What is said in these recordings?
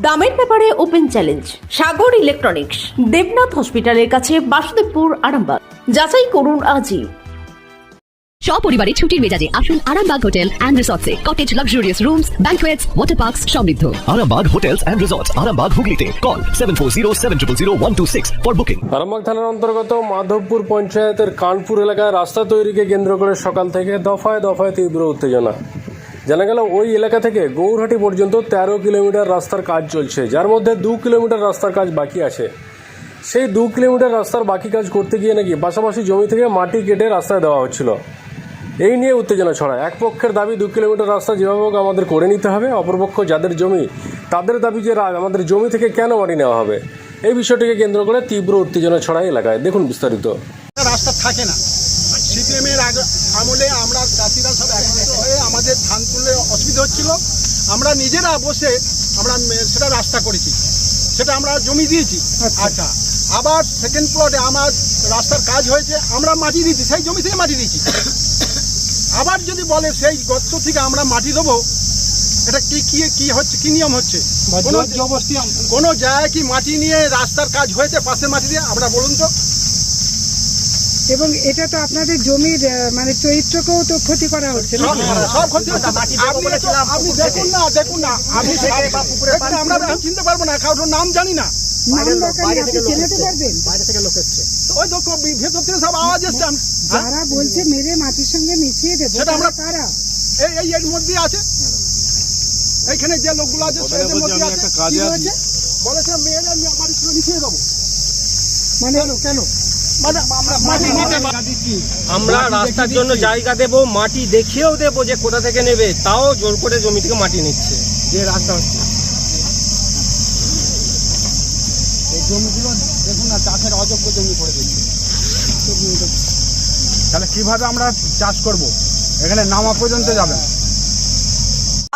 দামের ব্যাপারে open challenge Sagar electronics Debnath হসপিটালের কাছে বাসুদেবপুর আরামবাগ। যাচাই করুন আজই। সপরিবারে ছুটির মেজাজে আসুন Arambagh hotel and রিসর্টসে। Cottage luxurious rooms banquets water parks সমৃদ্ধ। Arambag Hotels and Resorts, Arambag Hooghly Call 740 for booking. Arambagh থানার অন্তর্গত মাধবপুর পঞ্চায়েতের কানপুর এলাকায় রাস্তা তৈরিকে কেন্দ্র করে সকাল থেকে দফায় দফায় তীব্র উত্তেজনা। জানা গেল ওই এলাকা থেকে গৌরহাটি পর্যন্ত তেরো কিলোমিটার রাস্তার কাজ চলছে, যার মধ্যে দু কিলোমিটার রাস্তার কাজ বাকি আছে। সেই দু কিলোমিটার রাস্তার বাকি কাজ করতে গিয়ে নাকি পাশাপাশি জমি থেকে মাটি কেটে রাস্তায় দেওয়া হচ্ছিল। এই নিয়ে উত্তেজনা ছড়ায়। এক পক্ষের দাবি, দু কিলোমিটার রাস্তা যেভাবে হোক আমাদের করে নিতে হবে, অপরপক্ষ যাদের জমি, তাদের দাবি যে আমাদের জমি থেকে কেন মাটি নেওয়া হবে? এই বিষয়টিকে কেন্দ্র করে তীব্র উত্তেজনা ছড়ায় এলাকায়। দেখুন বিস্তারিত। রাস্তা থাকে না। আমলে আমরা চাষিরা সব একত্রিত হয়ে আমাদের ধান তুলে অসুবিধা হচ্ছিল। আমরা নিজেরা বসে আমরা সেটা রাস্তা করেছি। সেটা আমরা জমি দিয়েছি। আচ্ছা। আবার সেকেন্ড প্লটে আমার রাস্তার কাজ হয়েছে আমরা মাটি দিয়েছি সেই জমি থেকে মাটি দিয়েছি। আবার যদি বলে সেই গর্ত থেকে আমরা মাটি দেবো এটা কি কি কি হচ্ছে কি নিয়ম হচ্ছে? কোনো কোনো জায়গায় কি মাটি নিয়ে রাস্তার কাজ হয়েছে পাশে মাটি দিয়ে? আমরা বলুন তো। এবং এটা তো আপনাদের জমির মানে চরিত্রকেও তো ক্ষতি করা হচ্ছে সব সব ক্ষতি হচ্ছে আপনি দেখুন না দেখুন না। আপনি আমরা চিনতে পারব না কারোর নাম জানি না। হ্যাঁ? যারা বলছে মেরে মাটির সঙ্গে মিশিয়ে দেবো তারা এই এই এর মধ্যে আছে। এইখানে যে লোকগুলো আছে মধ্যে আছে। বলেছে? মেয়ের আমি আমার সঙ্গে মিশিয়ে দেবো। মানে কেন? আমরা পারি আমরা রাস্তার জন্য জায়গা দেব মাটি দেখিয়েও দেব যে কোথা থেকে নেবে তাও জোর করে জমি থেকে মাটি নিচ্ছে। যে রাস্তা হচ্ছে। এই জমিগুলো দেখুন না চাষের অযোগ্য জমি করে দিচ্ছে। তাহলে কীভাবে আমরা চাষ করব? এখানে নামা পর্যন্ত যাবে।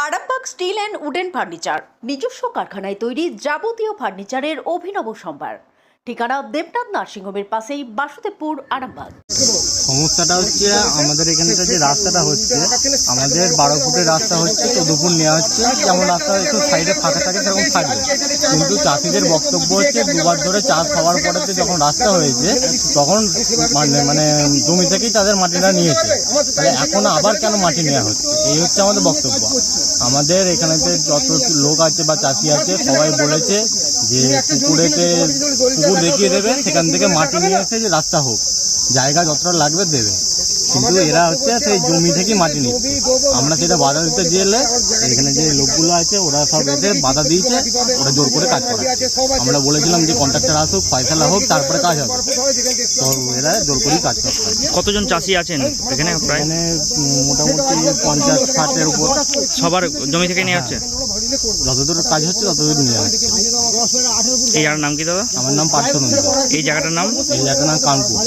Arambag steel and wooden furniture নিজস্ব কারখানায় তৈরি যাবতীয় ফার্নিচারের অভিনব সম্ভার। ঠিকানা দেবনাথ নার্সিংহোমের পাশেই বাসুদেবপুর আরামবাগ। সমস্যাটা হচ্ছে আমাদের এখানটা যে রাস্তাটা হচ্ছে, আমাদের বারো ফুটের রাস্তা হচ্ছে, তো দুপুর নেওয়া হচ্ছে, যেমন রাস্তা একটু সাইডে ফাঁকা থাকে, সেরকম থাকবে। কিন্তু চাষিদের বক্তব্য হচ্ছে, দুবার ধরে চাষ হওয়ার পরেতে যখন রাস্তা হয়েছে, তখন মানে মানে জমি থেকেই তাদের মাটিটা নিয়েছে। তাহলে এখন আবার কেন মাটি নেওয়া হচ্ছে? এই হচ্ছে আমাদের বক্তব্য। আমাদের এখানেতে যত লোক আছে বা চাষি আছে, সবাই বলেছে যে পুকুরেতে পুকুর দেখিয়ে দেবে, সেখান থেকে মাটি নিয়ে এসে যে রাস্তা হোক। জায়গা যতটা লাগবে দেবে। কিন্তু এরা হচ্ছে সেই জমি থেকে মাটি নিচ্ছে। আমরা সেটা বাধা দিতে গেলে এখানে যে লোকগুলো আছে ওরা সব এসে বাধা দিয়েছে ওরা জোর করে কাজ করে আমরা বলেছিলাম যে কন্ট্রাক্টর আসুক ফয়সালা হোক তারপরে কাজ হবে। তো এরা জোর করেই কাজ করছে। কতজন চাষি আছেন এখানে প্রায়? এখানে মোটামুটি পঞ্চাশ ষাটের উপর। সবার জমি থেকে নিয়ে হচ্ছে যতদূর কাজ হচ্ছে ততদূর নিয়ে হচ্ছে এই জায়গার নাম কি দাদা? আমার নাম পার্থ নন্দী। এই জায়গাটার নাম? এই জায়গার নাম কানপুর।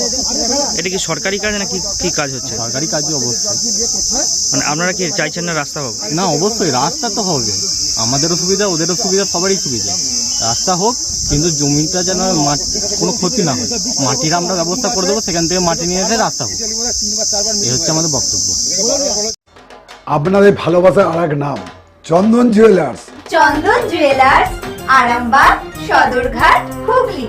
এটা কি সরকারি কাজ নাকি কি কাজ হচ্ছে? সরকারি কাজই অবশ্যই। মানে আপনারা কি চাইছেন না রাস্তা হোক? না অবশ্যই রাস্তা তো হবে। আমাদেরও সুবিধা ওদেরও সুবিধা সবারই সুবিধা। রাস্তা হোক কিন্তু জমিটা যেন মাটি কোনো ক্ষতি না হয়। মাটির আমরা ব্যবস্থা করে দেবো সেখান থেকে মাটি নিয়ে এসে রাস্তা হোক। এই হচ্ছে আমাদের বক্তব্য। আপনাদের ভালোবাসার আর এক নাম চন্দন জুয়েলার্স। চন্দন জুয়েলার্স আরামবাগ সদরঘাট, হুগলি।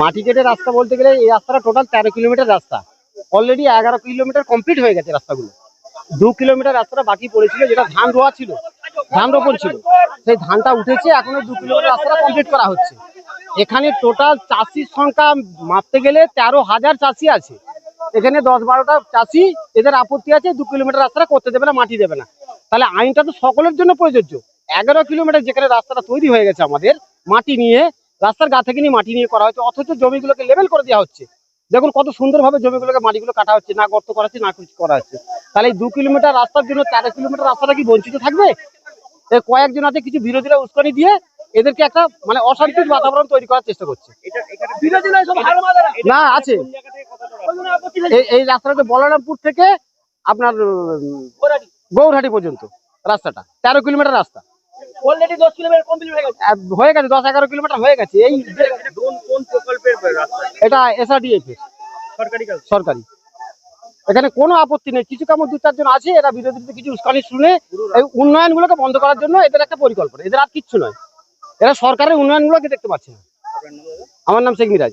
মাটি কেটে রাস্তা বলতে গেলে এই রাস্তাটা টোটাল তেরো কিলোমিটার রাস্তা। অলরেডি এগারো কিলোমিটার কমপ্লিট হয়ে গেছে রাস্তাগুলো। দু কিলোমিটার রাস্তাটা বাকি পড়েছিল, যেটা ধান রোয়া ছিল, ধান রোপণ ছিল। সেই ধানটা উঠেছে, এখনও দু কিলোমিটার রাস্তাটা কমপ্লিট করা হচ্ছে। এখানে টোটাল চাষির সংখ্যা মাপতে গেলে তেরো হাজার চাষি আছে। এখানে দশ বারোটা চাষি এদের আপত্তি আছে দু কিলোমিটার রাস্তাটা করতে দেবে না মাটি দেবে না। তাহলে আইনটা তো সকলের জন্য প্রযোজ্য। এগারো কিলোমিটার যেখানে রাস্তাটা তৈরি হয়ে গেছে আমাদের মাটি নিয়ে রাস্তার গা থেকে নিয়ে মাটি নিয়ে করা হচ্ছে অথচ জমিগুলোকে লেভেল করে দেওয়া হচ্ছে। দেখুন কত সুন্দরভাবে জমিগুলোকে মাটিগুলো কাটা হচ্ছে না গর্ত করা হচ্ছে না কিছু করা হচ্ছে। তাহলে এই দু কিলোমিটার রাস্তার জন্য তেরো কিলোমিটার রাস্তাটা কি বঞ্চিত থাকবে? এ কয়েকজন আছে কিছু বিরোধীরা উস্কানি দিয়ে এদেরকে একটা মানে অশান্তির বাতাবরণ তৈরি করার চেষ্টা করছে। না। আছে। এই- রাস্তাটা বলরামপুর থেকে আপনার গৌরহাটি পর্যন্ত রাস্তাটা। তেরো কিলোমিটার রাস্তা। হয়ে গেছে। দশ এগারো কিলোমিটার হয়ে গেছে। এই এটা এসআরডিএফ সরকারি সরকারি। এখানে কোনো আপত্তি নেই। কিছু কেমন দু চারজন আছে এরা বিরোধীদের কিছু উস্কানি শুনে এই উন্নয়নগুলোকে বন্ধ করার জন্য এদের একটা পরিকল্পনা। এদের আর কিচ্ছু নয়। এরা সরকারের উন্নয়নগুলোকে দেখতে পাচ্ছে না। আমার নাম শেখ মিরাজ।